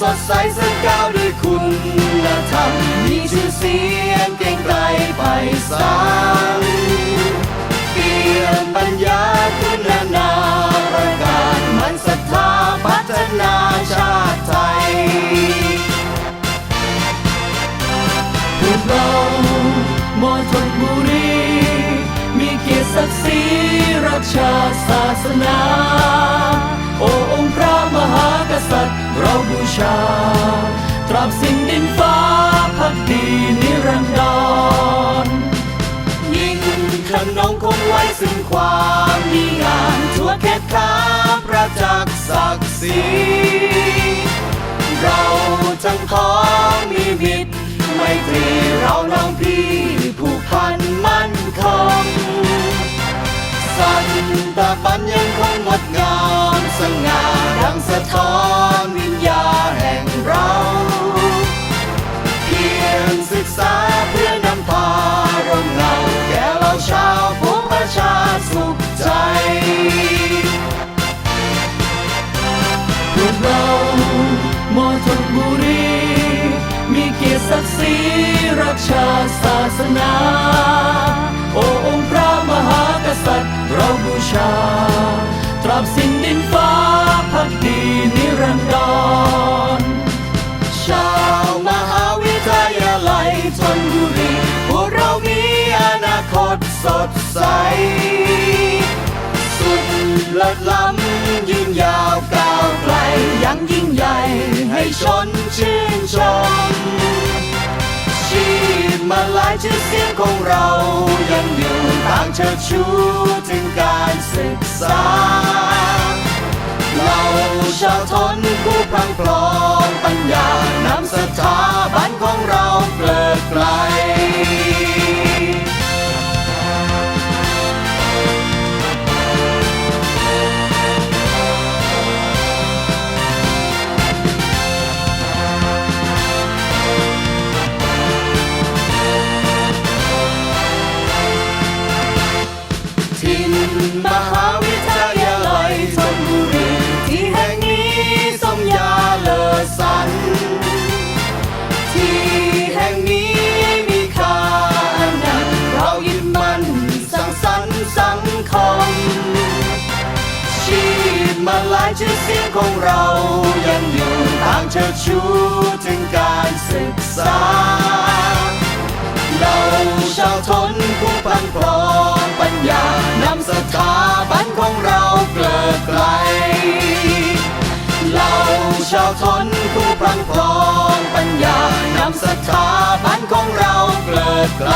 สดใสสักาวด้วยคุณธรรมมีชื่อเสียงเกรียงไกรไปสานเปี่ยมปัญญาคุณนาประกาศมันศรัทธาพัฒนาชาติไทยพวกเรามอทนบุรี มีเกียรติศักดิ์ศรีรักชาติศาสนา โอ้องค์พระมหา ชา ตราบสิ้นดินฟ้าพักดีนิรันดร ยิ่งขนงคงไว้ซึ่งความดีงามทั่วเขตขาประจักษ์ศักดิ์ศรีเราทั้งพ้องมีมิตร ไม่ตรีเราน้องพี่ มอทนบุรี มีเกียรติศักดิ์ศรีรักชาติศาสนา โอ้องค์พระมหากษัตริย์เราบูชา ตราบสิ้นดินฟ้าพักดีนิรันดร ชาวมหาวิทยาลัยธนบุรีพวกเรามีอนาคตสดใส สุดลิศล้ำยืน ชื่อเสียงของเรายังอยู่ต่างเชิดชูถึงการศึกษา เราชาวทนผู้พลังพลองปัญญานำสถาบันของเรา มาหลายชื่อเสียงของเรายังอยู่ตางเชิดชูถึงการศึกษา เราชาวทนผู้พันพลองปัญญานำสถาบันของเราเกลิดไกล เราชาวทนผู้พลังพลองปัญญานำสถาบันของเราเกลิดไกล